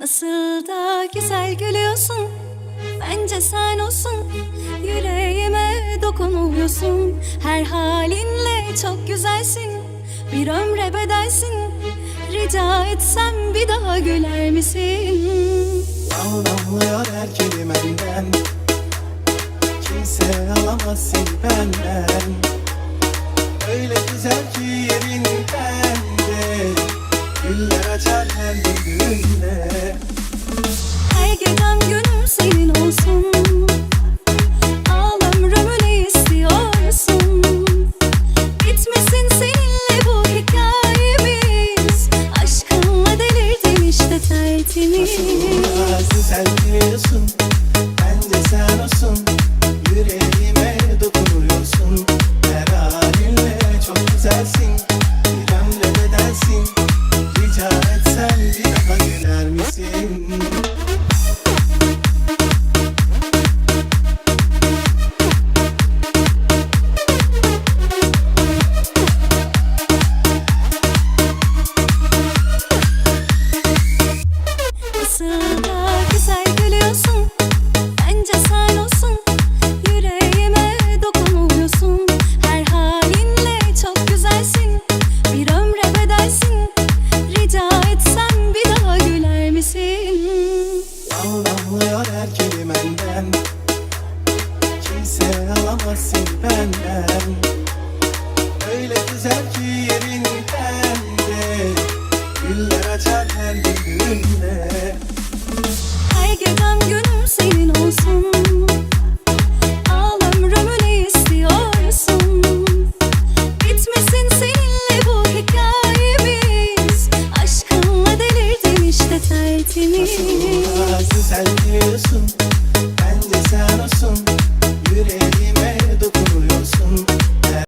Nasıl da güzel gülüyorsun. Bence sen olsun. Yüreğime dokunuyorsun Her halinle çok güzelsin. Bir ömre bedelsin. Rica etsem bir daha güler misin? Yal damlıyor her kelimenden Kimse alamaz seni benden. Öyle güzel ki tertemiz Nasıl güzel biliyorsun. Bence sen olsun Damlıyor her kelimenden Kimse alamaz seni benden. Öyle güzel ki olsun Güzel diyorsun Bence sen olsun.